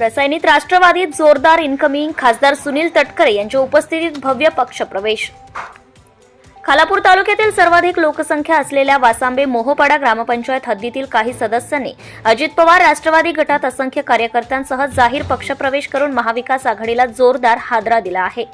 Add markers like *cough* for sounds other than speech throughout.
रसायनीत राष्ट्रवादीत जोरदार इन्कमिंग खासदार सुनील तटकरे यांच्या उपस्थितीत भव्य पक्षप्रवेश. खालापूर तालुक्यातील सर्वाधिक लोकसंख्या असलेल्या वासांबे मोहोपाडा ग्रामपंचायत हद्दीतील काही सदस्यांनी अजित पवार राष्ट्रवादी गटात असंख्य कार्यकर्त्यांसह जाहीर पक्षप्रवेश करून महाविकास आघाडीला जोरदार हादरा दिला आहे.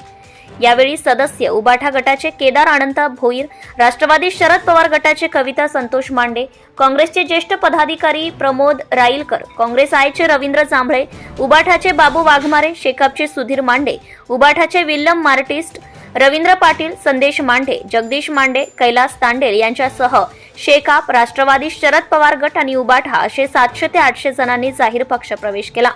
यावेळी सदस्य उबाठा गटाचे केदार अनंत भोईर राष्ट्रवादी शरद पवार गटाचे कविता संतोष मांडे काँग्रेसचे ज्येष्ठ पदाधिकारी प्रमोद राईलकर काँग्रेस आयचे रवींद्र जांभळे उबाठाचे बाबू वाघमारे शेकापचे सुधीर मांडे उबाठाचे विल्यम मार्टिस्ट रवींद्र पाटील संदेश मांडे जगदीश मांडे कैलास तांडेल यांच्यासह शेकाप राष्ट्रवादी शरद पवार गट आणि उबाठा असे सातशे ते आठशे जणांनी जाहीर पक्षप्रवेश केला.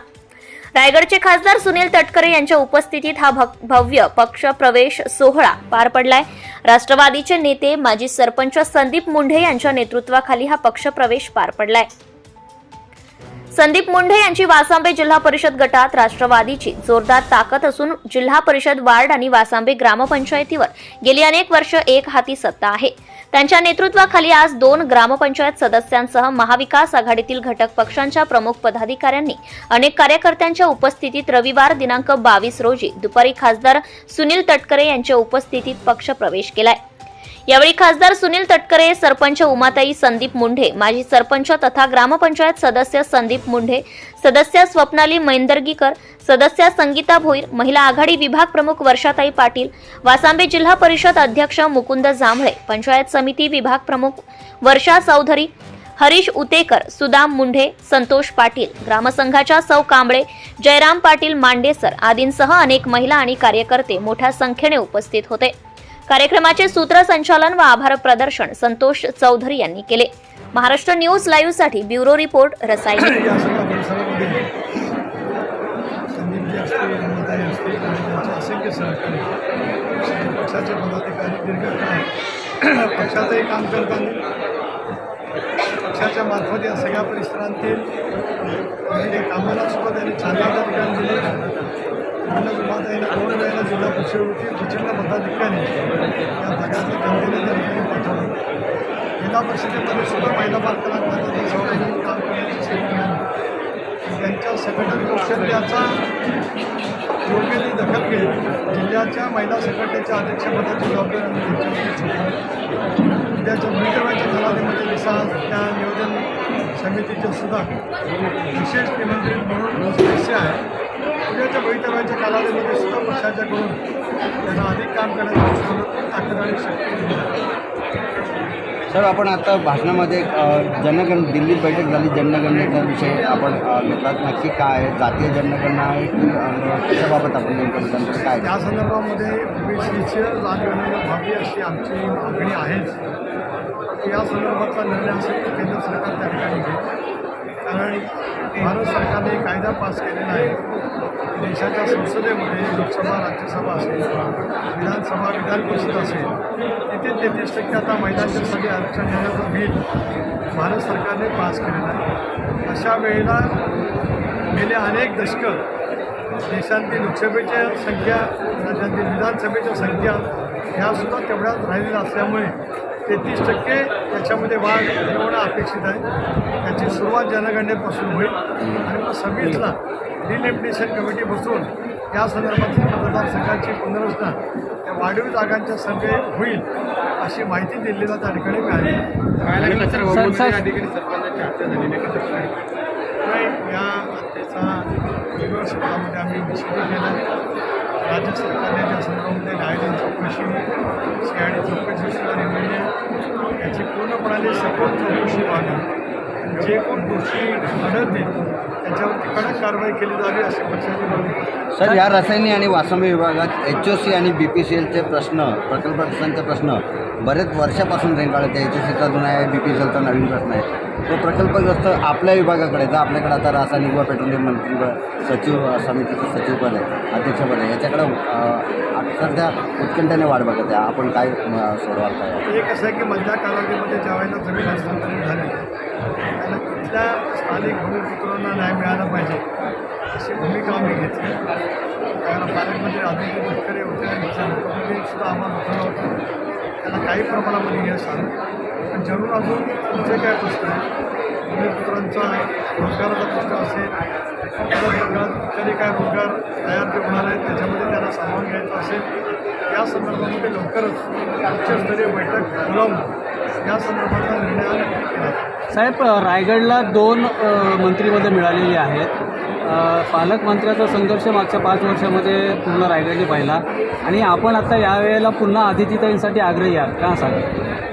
रायगडचे खासदार सुनील तटकरे यांच्या उपस्थितीत हा भव्य पक्ष प्रवेश सोहळा पार पडलाय. राष्ट्रवादीचे नेते माजी सरपंच संदीप मुंढे यांच्या नेतृत्वाखाली हा पक्ष प्रवेश पार पडलाय. संदीप मुंढे यांची वासांबे जिल्हा परिषद गटात राष्ट्रवादीची जोरदार ताकद असून जिल्हा परिषद वार्ड आणि वासांबे ग्रामपंचायतीवर गेली अनेक वर्ष एक हाती सत्ता आहे. त्यांच्या नेतृत्वाखाली आज दोन ग्रामपंचायत सदस्यांसह महाविकास आघाडीतील घटक पक्षांच्या प्रमुख पदाधिकाऱ्यांनी अनेक कार्यकर्त्यांच्या उपस्थितीत रविवार दिनांक बावीस रोजी दुपारी खासदार सुनील तटकरे यांच्या उपस्थितीत पक्षप्रवेश केलाय. यावेळी खासदार सुनील तटकरे सरपंच उमाताई संदीप मुंढे माजी सरपंच तथा ग्रामपंचायत सदस्य संदीप मुंढे सदस्य स्वप्नाली मैंदर्गीकर सदस्य संगीता भोईर महिला आघाडी विभाग प्रमुख वर्षाताई पाटील वासांबे जिल्हा परिषद अध्यक्ष मुकुंद जांभळे पंचायत समिती विभाग प्रमुख वर्षा चौधरी हरीश उतेकर सुदाम मुंढे संतोष पाटील ग्रामसंघाच्या सौ कांबळे जयराम पाटील मांडेसर आदींसह अनेक महिला आणि कार्यकर्ते मोठ्या संख्येने उपस्थित होते. कार्यक्रमाचे सूत्रसंचालन व आभार प्रदर्शन संतोष चौधरी यांनी केले. महाराष्ट्र न्यूज लाईव्हसाठी ब्युरो रिपोर्ट रसायन. *coughs* *coughs* पक्षाचंही काम करताना पक्षाच्या मार्फत या सगळ्या परिसरांतील कामाला सुद्धा त्यांनी चांगल्या ठिकाणी दिले. शेवटी जिल्हा परिषद प्रचंड मताधिकाऱ्यांनी या भागातल्या जनतेने त्या ठिकाणी पाठवले जिल्हा परिषदेमध्ये सुद्धा महिला बालकांना महत्त्वाचं सहभागी काम करण्याची संधी मिळाली त्यांच्या संघटन कौशल्याचा योग्य ती दखल घेत जिल्ह्याच्या महिला संघटनेच्या अध्यक्षपदाची जबाबदारी जिल्ह्याच्या भूमिकेच्या सोपवली. उद्याच्या त्या नियोजन समितीचे सुद्धा विशेष निमंत्रित म्हणून सदस्य आहे उद्याच्या भवितव्याच्या कालावधीमध्ये सुद्धा पक्षाच्याकडून त्यांना अधिक काम करण्याची सवलत ताकद आणि. सर आपण आता भाषणामध्ये जनगण दिल्लीत बैठक झाली जनगणनेचा विषय आपण घेतलात. नक्की काय आहे? जातीय जनगणना आहे की अ, कशाबाबत आपण नेमकं विधान काय या संदर्भामध्ये ओबीसीची जाणगणना व्हावी अशी आमची मागणी आहेच. या संदर्भातला निर्णय असेल तो केंद्र सरकार त्या ठिकाणी घेईल. कारण भारत सरकारने कायदा पास केलेला आहे. देशाच्या संसदेमध्ये लोकसभा राज्यसभा असेल विधानसभा विधान परिषद असेल तिथे तेहतीस टक्के आता महिलांच्यासाठी आरक्षण देण्याचं बिल भारत सरकारने पास केलेलं आहे. अशा वेळेला गेले अनेक दशकं देशांतील लोकसभेच्या संख्या राज्यातील विधानसभेच्या संख्या ह्यासुद्धा तेवढ्याच राहिलेल्या असल्यामुळे तेहतीस टक्के त्याच्यामध्ये वाढ होणं अपेक्षित आहे. त्याची सुरुवात जनगणनेपासून होईल. आणि मग सव्वीसला डिलिमिटेशन कमिटी बसून या संदर्भातील मतदारसंघाची पुनर्रचना त्या वाढीव जागांच्या संख्येत होईल अशी माहिती दिल्लीला त्या ठिकाणी मिळाली. नाही या हत्येचा वेगळ्या शब्दामध्ये आम्ही निषेध केला राज्य सरकारने त्या संदर्भामध्ये न्यायालयीन चौकशी सी आय डी चौकशी सुद्धा नेमलेली पूर्णपणाने सखोल चौकशी व्हावी आणि जे कोण दोषी आढळतील त्याच्यावरती कडक कारवाई केली जावी अशी पक्षाची मागणी. सर या रसायनी आणि वासंबी विभागात एच ओ सी आणि बी पी सी एलचे प्रश्न प्रकल्पग्रस्तांचे प्रश्न बरेच वर्षापासून रेंगाळत आहे एच ओ सीचा जुना आहे बी पी सी एलचा नवीन प्रश्न आहे. तो प्रकल्पग्रस्त आपल्या विभागाकडे तर आपल्याकडे आता रासायनिक व पेट्रोलियम मंत्री सचिव समितीचं सचिवपद आहे अध्यक्षपद आहे याच्याकडे सध्या उत्कंठाने वाढ बघत आहे. आपण काय सोडवाल काय? एक असं आहे की मधल्या कालावधीमध्ये ज्या वेळेला जमीन हस्तांतरण झाली आणि तिथल्या स्थानिक भूमिपुत्रांना न्याय मिळाला पाहिजे अशी भूमिका आम्ही घेतली. कारण पालकमंत्री आदित्य तटकरे होते आणि त्यांच्या सुद्धा आम्हाला भेटलं होतं त्यांना काही प्रमाणामध्ये यश आलं. पण जरूर अजून जे काय प्रश्न आहे भूमिपुत्रांचा रोजगाराचा प्रश्न असेल परत रोजगार तरी काय रोजगार तयार जे होणार आहेत त्याच्यामध्ये त्यांना सामावून घ्यायचं असेल या संदर्भामध्ये लवकरच उच्चस्तरीय बैठक बोलावून या संदर्भातला निर्णय साहेब रायगडला दोन अ, मंत्रिपदं मिळालेली आहेत. पालकमंत्र्याचा संघर्ष मागच्या पाच वर्षामध्ये पूर्ण रायगडने पाहिला. आणि आपण आता यावेळेला पुन्हा अतिथीताईंसाठी आग्रही आहात. का सांगा?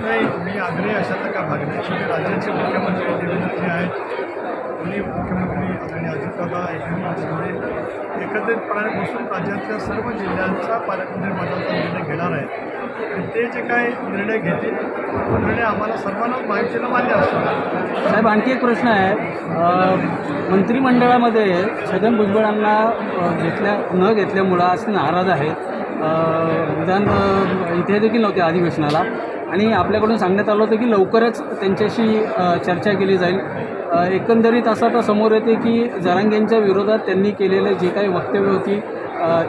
नाही मी आग्रही अशातला का भाग नाही. राज्याचे मुख्यमंत्री देवेंद्रजी आहेत. दोन्ही मुख्यमंत्री आदरणीय अजितदादा एकनाथ एकत्रितपणाने बसून राज्यातल्या सर्व जिल्ह्यांचा पालकमंत्री पदाचा निर्णय घेणार आहे आणि ते जे काय निर्णय घेतील तो निर्णय आम्हाला सर्वांनाच माहितीला मान्य असतो. साहेब आणखी एक प्रश्न आहे. मंत्रिमंडळामध्ये छगन भुजबळांना घेतल्या न घेतल्यामुळं आज नाराज आहेत. विधान इथे देखील नव्हते अधिवेशनाला. आणि आपल्याकडून सांगण्यात आलं होतं की लवकरच त्यांच्याशी चर्चा केली जाईल. एकंदरीत असं आता समोर येते की जरांगेंच्या विरोधात त्यांनी केलेले जे काही वक्तव्य होती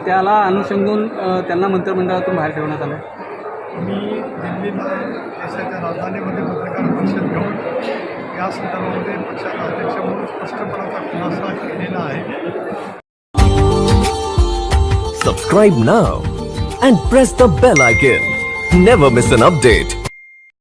त्याला अनुषंगून त्यांना मंत्रिमंडळातून बाहेर ठेवण्यात आलं मी दिल्लीला देशाच्या राजधानीमध्ये पत्रकार परिषद घेऊन या संदर्भामध्ये पक्षाचा अध्यक्ष म्हणून स्पष्टपणाचा खुलासा केलेला आहे Subscribe now and press the bell icon. Never miss an update.